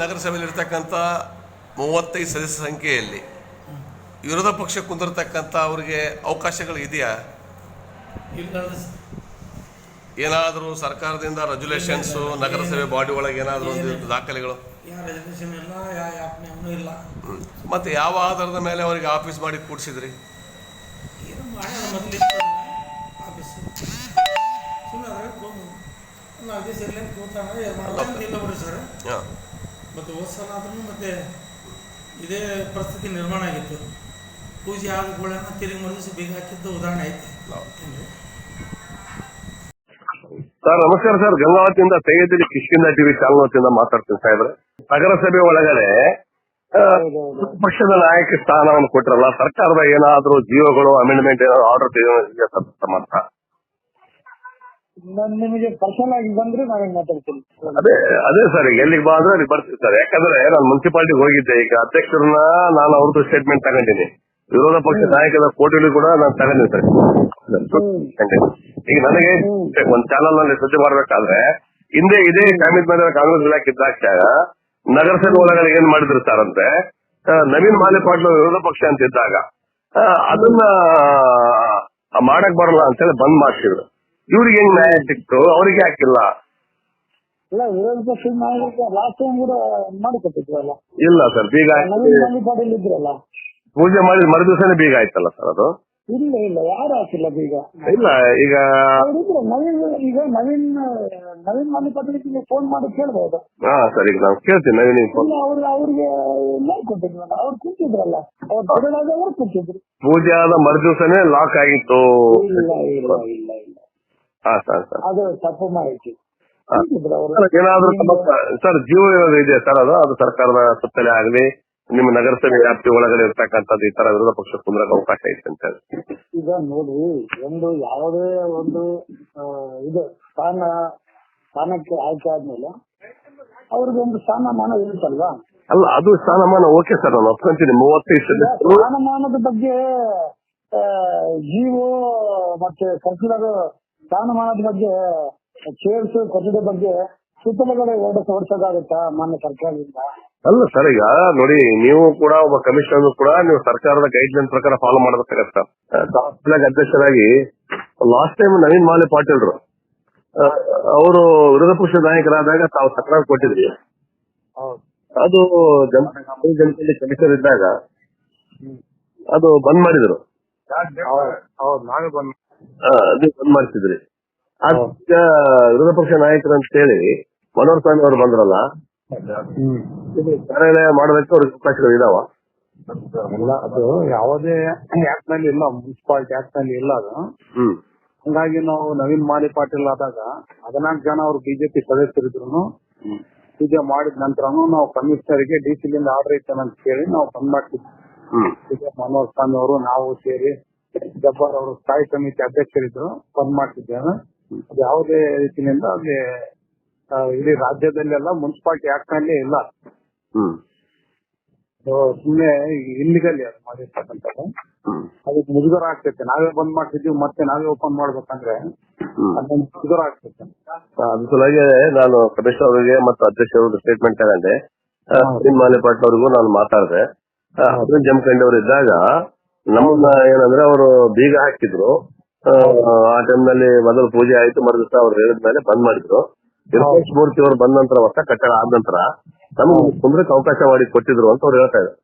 ನಗರಸಭೆಯಲ್ಲಿ ಇರ್ತಕ್ಕಂಥ ಮೂವತ್ತೈದು ಸದಸ್ಯ ಸಂಖ್ಯೆಯಲ್ಲಿ ವಿರೋಧ ಪಕ್ಷ ಕುಂದಿರ್ತಕ್ಕಂಥ ಅವರಿಗೆ ಅವಕಾಶಗಳು ಇದೆಯಾ? ಏನಾದರೂ ಸರ್ಕಾರದಿಂದ ರೆಜುಲೇಷನ್ಸು ನಗರಸಭೆ ಬಾಡಿ ಒಳಗೆ ಏನಾದರೂ ಒಂದು ದಾಖಲೆಗಳು? ಮತ್ತೆ ಯಾವ ಆಧಾರದ ಮೇಲೆ ಅವರಿಗೆ ಆಫೀಸ್ ಮಾಡಿ ಕೂಡಿಸಿದ್ರಿ? ಹಾಂ. ಮತ್ತು ಹೋದ ಸಲ ಆದ್ರೂ ಮತ್ತೆ ಇದೇ ಪರಿಸ್ಥಿತಿ ನಿರ್ಮಾಣ ಆಗಿತ್ತು. ಪೂಜೆ ಆದ ಕೂಡ ತಿರುಗಿ ಮರುದಿವಸ ಬೇಗ ಹಾಕಿದ್ದು ಉದಾಹರಣೆ ಐತೆ ಸರ್, ನಮಸ್ಕಾರ ಸರ್. ಗಂಗಾವತಿಯಿಂದ ಸೈಯದ್ಲಿ ಕಿಶ್ಕಿಂದ ಟಿವಿ ಚಾನಲ್ ಮಾತಾಡ್ತೀನಿ ಸಾಹೇಬ್ರೆ. ನಗರಸಭೆ ಒಳಗಡೆ ಪಕ್ಷದ ನಾಯಕ ಸ್ಥಾನವನ್ನು ಕೊಟ್ಟಿರಲ್ಲ. ಸರ್ಕಾರದ ಏನಾದರೂ ಜೀವಗಳು ಅಮೆಂಡ್ಮೆಂಟ್ ಏನಾದ್ರು ಆರ್ಡರ್ ನಾನ್ ನಿಮಗೆ ಪರ್ಸನಲ್ ಆಗಿ ಬಂದ್ರೆ ನಾವೇನ್ ಮಾತಾಡ್ತೀನಿ ಅದೇ ಅದೇ ಸರ್ ಈಗ ಎಲ್ಲಿಗೆ ಬಾ ಅಂದ್ರೆ ಅಲ್ಲಿ ಬರ್ತೀವಿ ಸರ್. ಯಾಕಂದ್ರೆ ನಾನು ಮುನ್ಸಿಪಾಲ್ಟಿಗೆ ಹೋಗಿದ್ದೆ. ಈಗ ಅಧ್ಯಕ್ಷರನ್ನ ನಾನು ಅವ್ರದ್ದು ಸ್ಟೇಟ್ಮೆಂಟ್ ತಗೊಂಡಿನಿ. ವಿರೋಧ ಪಕ್ಷ ನಾಯಕರ ಕೋಟಿಲಿ ಕೂಡ ನಾನು ತಗೊಂಡಿನಿ ಸರ್. ಈಗ ನನಗೆ ಒಂದ್ ಚಾನಲ್ನಲ್ಲಿ ಸುದ್ದಿ ಮಾಡ್ಬೇಕಾದ್ರೆ ಹಿಂದೆ ಇದೇ ಕಾಮಿತ್ ಮೇಲೆ ಕಾಂಗ್ರೆಸ್ ಇಲಾಖೆ ಇದ್ದಾಗ ನಗರಸಭೆ ಒಳಗಡೆ ಏನ್ ಮಾಡಿದ್ರು ಸರ್ ಅಂದ್ರೆ ನವೀನ್ ಮಾಲೆ ಪಾಟೀಲ್ ವಿರೋಧ ಪಕ್ಷ ಅಂತ ಇದ್ದಾಗ ಅದನ್ನ ಮಾಡಕ್ ಬರಲ್ಲ ಅಂತೇಳಿ ಬಂದ್ ಮಾಡ್ಸಿದ್ರು. ಇವ್ರಿಗೆ ಹೆಂಗ್ ನ್ಯಾಯ ಸಿಕ್ತು? ಅವ್ರಿಗೆ ಹಾಕಿಲ್ಲ ಇಲ್ಲ ವಿರೋಧ ನಾಯಕ ಲಾಸ್ಟ್ ಟೈಮ್ ಕೂಡ ಮಾಡಿಕೊಟ್ಟಿದ್ರಲ್ಲ. ಇಲ್ಲ ಸರ್ ಬೀಗ ಪಾಟೀಲ್ ಇದ್ರಲ್ಲ. ಪೂಜೆ ಮಾಡಿದ ಮರು ದಿವಸನೇ ಬೀಗ ಆಯ್ತಲ್ಲ ಸರ್ ಅದು? ಇಲ್ಲ ಇಲ್ಲ ಯಾರು ಹಾಕಿಲ್ಲ ಬೀಗ? ಇಲ್ಲ ಈಗ ನವೀನ್ ಈಗ ನವೀನ್ ನವೀನ್ ಮನೆ ನೀವು ಫೋನ್ ಮಾಡಿ ಕೇಳ್ಬಹುದು ಹಾ ಸರಿ ಈಗ ನಾವು ಕೇಳ್ತೀನಿ ನವೀನ್ ಅವ್ರಿಗೆ ಅವ್ರಿಗೆ ಮಾಡ್ಕೊಟ್ಟಿದ್ರಲ್ಲ ಅವ್ರು ಕುಂತಿದ್ರಲ್ಲ. ಅವ್ರು ಅವ್ರು ಕುಂತಿದ್ರು. ಪೂಜೆ ಆದ ಮರು ದಿವಸನೇ ಲಾಕ್ ಆಗಿತ್ತು. ಇಲ್ಲ ಇಲ್ಲ ಇಲ್ಲ. ಅದು ತಪ್ಪು ಮಾಹಿತಿ ಏನಾದ್ರೂ ಸರ್ ಜೀವ ವಿರೋಧ ಇದೆ ಸರ್ ಅದು? ಅದು ಸರ್ಕಾರದ ಸುತ್ತಲೇ ಆಗಲಿ ನಿಮ್ಮ ನಗರಸಭೆ ವ್ಯಾಪ್ತಿ ಒಳಗಡೆ ಇರ್ತಕ್ಕಂಥದ್ದು ಈ ತರ ವಿರೋಧ ಪಕ್ಷ ಕುಂದ್ರಕ್ಕೆ ಅವಕಾಶ ಐತೆ ಅಂತ ಹೇಳಿ. ಈಗ ನೋಡಿ ಒಂದು ಯಾವುದೇ ಒಂದು ಇದು ಸ್ಥಾನ ಸ್ಥಾನಕ್ಕೆ ಆಯ್ಕೆ ಆದ್ಮೇಲೆ ಅವ್ರಿಗೆ ಒಂದು ಸ್ಥಾನಮಾನ ಇರುತ್ತಲ್ವಾ? ಅಲ್ಲ ಅದು ಸ್ಥಾನಮಾನ ಓಕೆ ಸರ್ ನಾನು ಒಪ್ಕೊಂತೀನಿ. ಮೂವತ್ತೈದು ಸ್ಥಾನಮಾನದ ಬಗ್ಗೆ ಜೀವೋ ಮತ್ತೆ ಕೌನ್ಸಿಲರ್ ಸ್ಥಾನಮಾನದ ಬಗ್ಗೆ ಚೇರ್ಸ್ ಕೊಠಡಿ ಬಗ್ಗೆ ಸುತ್ತಲುಗಡೆ ಓಡಿಸ ಓಡಿಸೋದಾಗುತ್ತಾ ಮಾನ್ಯ ಸರ್ಕಾರದಿಂದ? ಅಲ್ಲ ಸರ್ ಈಗ ನೋಡಿ ನೀವು ಕೂಡ ಒಬ್ಬ ಕಮಿಷನರ್ ಕೂಡ ನೀವು ಸರ್ಕಾರದ ಗೈಡ್ ಲೈನ್ ಪ್ರಕಾರ ಫಾಲೋ ಮಾಡಬೇಕಾಗತ್ತ ತಾತ್ಕಾಲಿಕ ಅಧ್ಯಕ್ಷರಾಗಿ ಲಾಸ್ಟ್ ಟೈಮ್ ನವೀನ್ ಮಾಲೆ ಪಾಟೀಲ್ರು ಅವರು ವಿರೋಧ ಪಕ್ಷ ನಾಯಕರಾದಾಗ ತಾವು ತಕರಾರು ಕೊಟ್ಟಿದ್ರಿ. ಹೌದು. ಅದು ಜನತೆಯಲ್ಲಿ ಕಮಿಷನರ್ ಇದ್ದಾಗ ಅದು ಬಂದ್ ಮಾಡಿದ್ರು. ಮಾಡಿಸಿದ್ರಿ ಈಗ ವಿರೋಧ ಪಕ್ಷ ನಾಯಕರು ಅಂತ ಹೇಳಿ ಮನೋಹರ್ ಸ್ವಾಮಿ ಅವರು ಬಂದ್ರಲ್ಲ ಕಾರ್ಯಾಲಯ ಮಾಡೋದಕ್ಕೆ ಅವ್ರಿಗೆ ಅವಕಾಶಗಳು ಇದಾವ? ಇಲ್ಲ ಅದು ಯಾವುದೇ ಆಕ್ಟ್ನಲ್ಲಿ ಇಲ್ಲ ಮುನ್ಸಿಪಾಲಿಟಿ ಆಕ್ಟ್ನಲ್ಲಿ ಇಲ್ಲ ಅದು. ಹಂಗಾಗಿ ನಾವು ನವೀನ್ ಮಾಲಿ ಪಾಟೀಲ್ ಆದಾಗ ಹದಿನಾಲ್ಕು ಜನ ಅವರು ಬಿಜೆಪಿ ಸದಸ್ಯರಿದ್ರು ಪೂಜೆ ಮಾಡಿದ ನಂತರನು ನಾವು ಕಮಿಷನರ್ಗೆ ಗೆ ಸಿ ಲಿಂದ ಆರ್ಡರ್ ಇತ್ತೇನಂತ ಕೇಳಿ ನಾವು ಬಂದ್ ಮಾಡ್ತಿದ್ವಿ. ಮನೋಹರ್ ಸ್ವಾಮಿ ಅವರು ನಾವು ಸೇರಿ ಜಬ್ಬಾರ್ ಅವರು ಸ್ಥಾಯಿ ಸಮಿತಿ ಅಧ್ಯಕ್ಷರಿದ್ರು ಬಂದ್ ಮಾಡ್ತಿದ್ದೇವೆ ಅದು ಯಾವುದೇ ರೀತಿಯಿಂದ ಅಲ್ಲಿ ಇಡೀ ರಾಜ್ಯದಲ್ಲೆಲ್ಲ ಮುನ್ಸಿಪಾಲಿಟಿ ಆಕ್ಟ್ನಲ್ಲಿ ಇಲ್ಲ. ಸುಮ್ನೆ ಇಲ್ಲಿಗಲ್ಲಿ ಅದು ಮಾಡಿರ್ತಕ್ಕಂಥದ್ದು. ಅದಕ್ಕೆ ಮುಜುಗರ ಆಗ್ತೈತೆ. ನಾವೇ ಬಂದ್ ಮಾಡ್ತಿದ್ದೀವಿ ಮತ್ತೆ ನಾವೇ ಓಪನ್ ಮಾಡ್ಬೇಕಂದ್ರೆ ಅದೊಂದು ಮುಜುಗರ ಆಗ್ತೈತೆ. ಅದ್ರ ಸಲುವಾಗಿ ನಾನು ಕಮಿಷನರ್ ಅವರಿಗೆ ಮತ್ತೆ ಅಧ್ಯಕ್ಷ ಅವ್ರದ್ದು ಸ್ಟೇಟ್ಮೆಂಟ್ ತಗೊಂಡೆ ನಿಮ್ ಮಾಲೆ ಪಾಟೀಲ್ ಅವ್ರಿಗೂ ನಾನು ಮಾತಾಡಿದೆ. ಜಮಖಂಡಿ ಅವರು ಇದ್ದಾಗ ನಮ್ಮನ್ನ ಏನಂದ್ರೆ ಅವರು ಬೀಗ ಹಾಕಿದ್ರು. ಆ, ಟೈಮ್ನಲ್ಲಿ ಮೊದಲು ಪೂಜೆ ಆಯ್ತು ಮರುದಿವಸ ಅವ್ರು ಹೇಳಿದ್ಮೇಲೆ ಬಂದ್ ಮಾಡಿದ್ರು. ಹಿರಕೇಶ್ ಮೂರ್ತಿ ಅವರು ಬಂದ ನಂತರ ಹೊಸ ಕಟ್ಟಡ ಆದ ನಂತರ ತಮ್ಮ ಕುಂದ್ರಕ್ಕೆ ಅವಕಾಶ ಮಾಡಿ ಕೊಟ್ಟಿದ್ರು ಅಂತ ಅವ್ರು ಹೇಳ್ತಾ ಇದ್ದಾರೆ.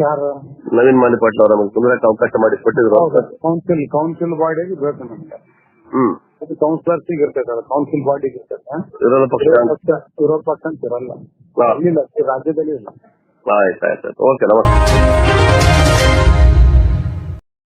ಯಾರು? ನವೀನ್ ಮಾಲಿ ಪಾಟೀಲ್ ಅವರು ನಮ್ಗೆ ಕುಂದ್ರಕ್ಕೆ ಅವಕಾಶ ಮಾಡಿ ಕೊಟ್ಟಿದ್ರು ಕೌನ್ಸಿಲ್ ಕೌನ್ಸಿಲ್ ಬಾಡಿಗೆ ಬೇಕು ನಮ್ಗೆ. ಹ್ಮ್. ಕೌನ್ಸಿಲರ್ ಕೌನ್ಸಿಲರ್ಸ್ ಇರ್ತೈತೆ ಅದು ಕೌನ್ಸಿಲ್ ಬಾಡಿ ಇರ್ತೈತೆ. ವಿರೋಧ ಪಕ್ಷ. ವಿರೋಧ ಪಕ್ಷ ಅಂತ ಇರಲ್ಲ. ರಾಜ್ಯದಲ್ಲಿ ಇಲ್ಲ. ಈ ರಾಜ್ಯದಲ್ಲಿ ಇಲ್ಲ ಆಯ್ತು ಆಯ್ತು ಓಕೆ ನಮಸ್ತೆ